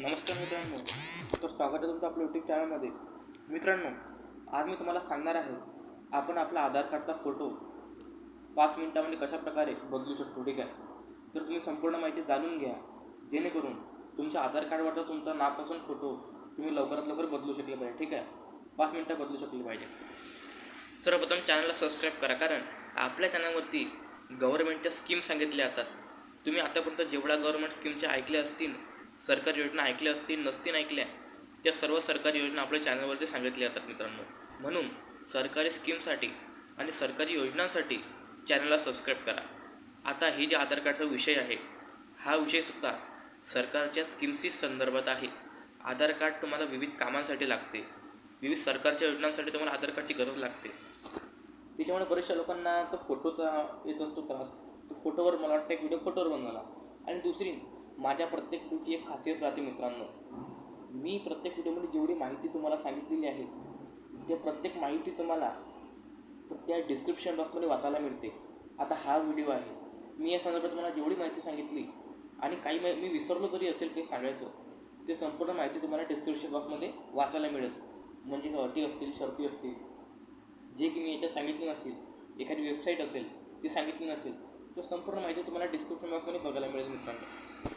नमस्कार मित्रांनो. तर स्वागत आहे तुमचं आपल्या यूट्यूब चॅनलमध्ये मित्रांनो आज मी तुम्हाला सांगणार आहे आपण आपला आधार कार्डचा फोटो पाच मिनिटामध्ये कशाप्रकारे बदलू शकतो ठीक आहे? तर तुम्ही संपूर्ण माहिती जाणून घ्या. जेणेकरून तुमच्या आधार कार्डवरचा तुमचा नापासून फोटो तुम्ही लवकरात लवकर बदलू शकले पाहिजे ठीक आहे? पाच मिनटं बदलू शकले पाहिजे. सर्वप्रथम चॅनलला सबस्क्राईब करा कारण आपल्या चॅनलवरती गव्हर्नमेंटच्या स्कीम सांगितल्या जातात. तुम्ही आतापर्यंत जेवढ्या गव्हर्नमेंट स्कीमच्या ऐकल्या असतील सरकारी योजना ऐकल्या असतील नसतील ऐकल्या त्या सर्व सरकारी योजना आपल्या चॅनलवरती सांगितल्या जातात मित्रांनो. म्हणून सरकारी स्कीमसाठी आणि सरकारी योजनांसाठी चॅनलला सबस्क्राईब करा. आता हे जे आधार कार्डचा विषय आहे हा विषयसुद्धा सरकारच्या स्कीम्सशी संदर्भात आहे. आधार कार्ड तुम्हाला विविध कामांसाठी लागते. विविध सरकारच्या योजनांसाठी तुम्हाला आधार कार्डची गरज लागते. त्याच्यामुळे बऱ्याचशा लोकांना तो फोटोचा येत असतो त्रास. तो फोटोवर मला वाटतं एक व्हिडिओ फोटोवर बनवला. आणि दुसरी माझ्या प्रत्येक व्हिडिओची एक खासियत राहते मित्रांनो. मी प्रत्येक व्हिडिओमध्ये जेवढी माहिती तुम्हाला सांगितलेली आहे ते प्रत्येक माहिती तुम्हाला त्या डिस्क्रिप्शन बॉक्समध्ये वाचायला मिळते. आता हा व्हिडिओ आहे. मी या संदर्भात तुम्हाला जेवढी माहिती सांगितली आणि काही मा मी विसरलो जरी असेल काही सांगायचं ते संपूर्ण माहिती तुम्हाला डिस्क्रिप्शन बॉक्समध्ये वाचायला मिळेल. म्हणजे अटी असतील शर्ती असतील जे की मी याच्यात सांगितले नसतील एखादी वेबसाईट असेल ती सांगितली नसेल तर संपूर्ण माहिती तुम्हाला डिस्क्रिप्शन बॉक्समध्ये बघायला मिळेल मित्रांनो.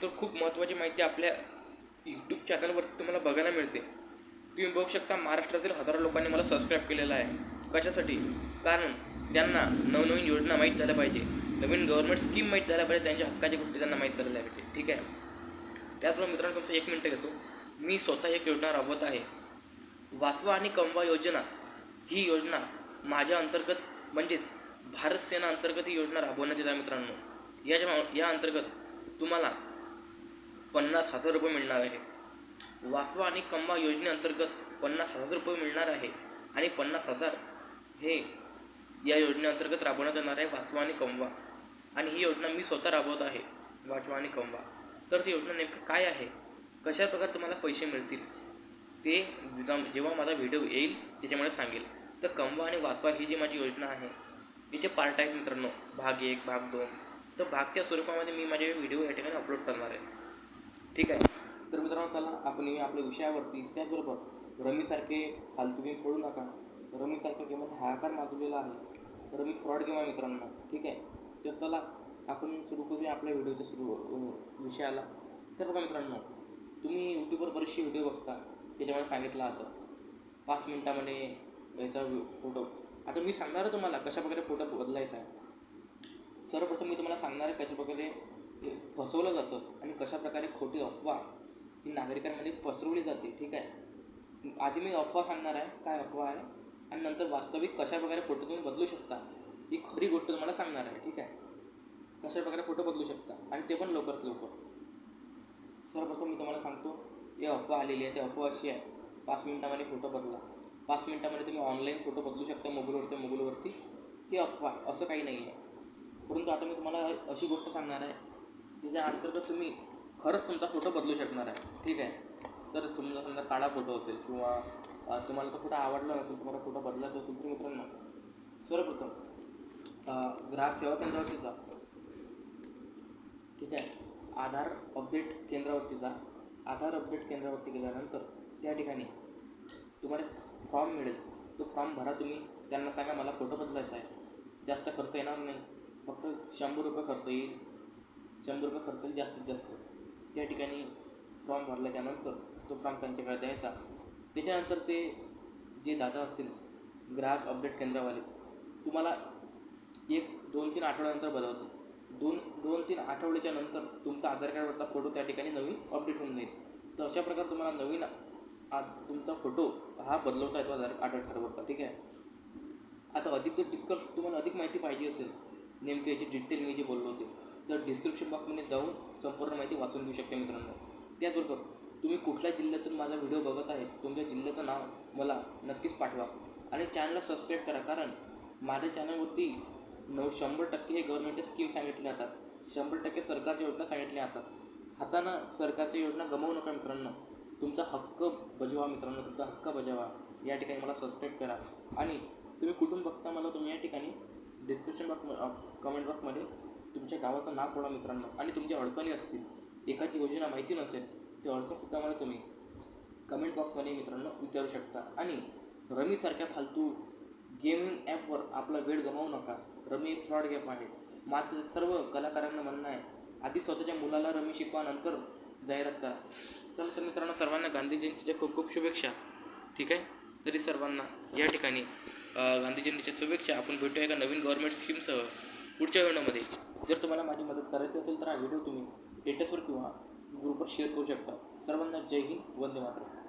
तर खूप महत्त्वाची माहिती आपल्या यूट्यूब चॅनलवरती तुम्हाला बघायला मिळते. तुम्ही बघू शकता महाराष्ट्रातील हजारो लोकांनी मला सबस्क्राईब केलेलं आहे. कशासाठी? कारण त्यांना नवनवीन योजना माहीत झाल्या पाहिजे. नवीन गव्हर्नमेंट स्कीम माहीत झाल्या पाहिजे. त्यांच्या हक्काच्या गोष्टी त्यांना माहीत झालेल्या पाहिजे. ठीक आहे? त्याचबरोबर मित्रांनो तुमचं एक मिनटं घेतो. मी स्वतः एक योजना राबवत आहे. वाचवा आणि कमवा योजना ही योजना माझ्या अंतर्गत म्हणजेच भारत सेना अंतर्गत ही योजना राबवण्यात येत आहे मित्रांनो. याच्या या अंतर्गत तुम्हाला पन्नास हजार रुपये मिळणार आहे. वाचवा आणि कमवा योजनेअंतर्गत पन्नास हजार रुपये मिळणार आहे आणि पन्नास हजार हे या योजनेअंतर्गत राबवण्यात येणार आहे वाचवा आणि कमवा आणि ही योजना मी स्वतः राबवत आहे वाचवा आणि कमवा तर ती योजना नेमकं काय आहे? कशा प्रकारे तुम्हाला पैसे मिळतील? ते जेव्हा- जेव्हा माझा व्हिडिओ येईल त्याच्यामुळे सांगेल. तर कमवा आणि वाचवा ही जी माझी योजना आहे याचे पार्ट आहेत मित्रांनो भाग एक भाग दोन तर भागच्या स्वरूपामध्ये मी माझे व्हिडिओ या ठिकाणी अपलोड करणार आहे. ठीक आहे? तर मित्रांनो चला आपण येऊया आपल्या विषयावरती. त्याचबरोबर रमीसारखे फालतू गेम खेळू नका. रमीसारखा गेम हाकार माजवलेला आहे. रमी फ्रॉड गेम आहे मित्रांनो. ठीक आहे? तर चला आपण सुरू करूया आपल्या व्हिडिओच्या सुरू विषयाला. तर बघा मित्रांनो तुम्ही यूट्यूबवर बरेचसे व्हिडिओ बघता. त्याच्यामध्ये सांगितलं आता पाच मिनटामध्ये याचा फोटो आता मी सांगणार आहे तुम्हाला कशाप्रकारे फोटो बदलायचा आहे. सर्वप्रथम मी तुम्हाला सांगणार आहे कशाप्रकारे फसवलं जातं आणि कशा प्रकारे खोटी अफवा ही नागरिकांमध्ये पसरवली जाते ठीक आहे? आधी मी अफवा सांगणार आहे काय अफवा आहे? आणि नंतर वास्तविक कशाप्रकारे फोटो तुम्ही बदलू शकता ही खरी गोष्ट तुम्हाला सांगणार आहे ठीक आहे? कशा प्रकारे फोटो बदलू शकता आणि ते पण लवकरात लवकर. सर्वप्रथम मी तुम्हाला सांगतो ही अफवा आलेली आहे ती अफवा अशी आहे. पाच मिनिटामध्ये फोटो बदला. पाच मिनटामध्ये तुम्ही ऑनलाईन फोटो बदलू शकता मोबाईलवरती मोबाईलवरती. ही अफवा असं काही नाही आहे परंतु आता मी तुम्हाला अशी गोष्ट सांगणार आहे त्याच्या अंतर्गत तुम्ही खरंच तुमचा फोटो बदलू शकणार आहे ठीक आहे? तर तुमचा समजा काळा फोटो असेल किंवा तुम्हाला तो फोटो आवडला नसेल तुम्हाला फोटो बदलायचा असेल तर मित्रांनो सर्वप्रथम ग्राहक सेवा केंद्रावरती जा. ठीक आहे? आधार अपडेट केंद्रावरती जा. आधार अपडेट केंद्रावरती गेल्यानंतर त्या ठिकाणी तुम्हाला फॉर्म मिळेल. तो फॉर्म भरा तुम्ही. त्यांना सांगा मला फोटो बदलायचा आहे. जास्त खर्च येणार नाही. फक्त शंभर रुपये खर्च येईल. शंभर रुपये खर्च येईल जास्तीत जास्त. त्या ठिकाणी फॉर्म भरला त्यानंतर तो फॉर्म त्यांच्याकडे द्यायचा. त्याच्यानंतर ते जे दादा असतील ग्राहक अपडेट केंद्रावाले तुम्हाला एक दोन तीन आठवड्यानंतर बदलतो दोन दोन तीन आठवड्याच्या नंतर तुमचा आधार कार्डवरचा फोटो त्या ठिकाणी नवीन अपडेट होऊन जाईल. तर अशा प्रकारे तुम्हाला नवीन आज तुमचा फोटो हा बदलवता येतो आधार आधार ठरवता ठीक आहे? आता अधिक जर डिस्कस तुम्हाला अधिक माहिती पाहिजे असेल नेमके याची डिटेल मी जे बोललो होते तर डिस्क्रिप्शन बॉक्समध्ये जाऊन संपूर्ण माहिती वाचून घेऊ शकते मित्रांनो. त्याचबरोबर तुम्ही कुठल्या जिल्ह्यातून माझा व्हिडिओ बघत आहे तुमच्या जिल्ह्याचं नाव मला नक्कीच पाठवा. आणि चॅनलला सबस्क्राईब करा कारण माझ्या चॅनलवरती नऊ शंभर टक्के हे गव्हर्नमेंटचे स्कीम सांगितले जातात. शंभर टक्के सरकारच्या योजना सांगितल्या जातात. हातानं सरकारच्या योजना गमावू नका मित्रांनो. तुमचा हक्क बजावा मित्रांनो तुमचा हक्क बजावा. या ठिकाणी मला सबस्क्राईब करा. आणि तुम्ही कुठून बघता मला तुम्ही या ठिकाणी डिस्क्रिप्शन बॉक्स कमेंट बॉक्समध्ये तुमच्या गावाचं नाव पडा मित्रांनो. आणि तुमच्या अडचणी असतील एखादी योजना माहिती नसेल ते अडचणसुद्धा मला तुम्ही कमेंट बॉक्समध्ये मित्रांनो विचारू शकता. आणि रमीसारख्या फालतू गेमिंग ॲपवर आपला वेळ गमावू नका. रमी फ्रॉड गेम आहे. मात्र सर्व कलाकारांना म्हणणं आहे आधी स्वतःच्या मुलाला रमी शिकवा नंतर जाहिरात करा. चला तर मित्रांनो सर्वांना गांधी जयंतीच्या खूप खूप शुभेच्छा. ठीक आहे? तरी सर्वांना या ठिकाणी गांधी जयंतीच्या शुभेच्छा. आपण भेटूया एका नवीन गव्हर्नमेंट स्कीमसह पुढच्या व्हिडिओमध्ये. जर तुम्हाला माझी मदत करायची असेल तर हा व्हिडिओ तुम्ही स्टेटसवर किंवा ग्रुपवर शेअर करू शकता. सर्वांना जय हिंद वंदे मातरम.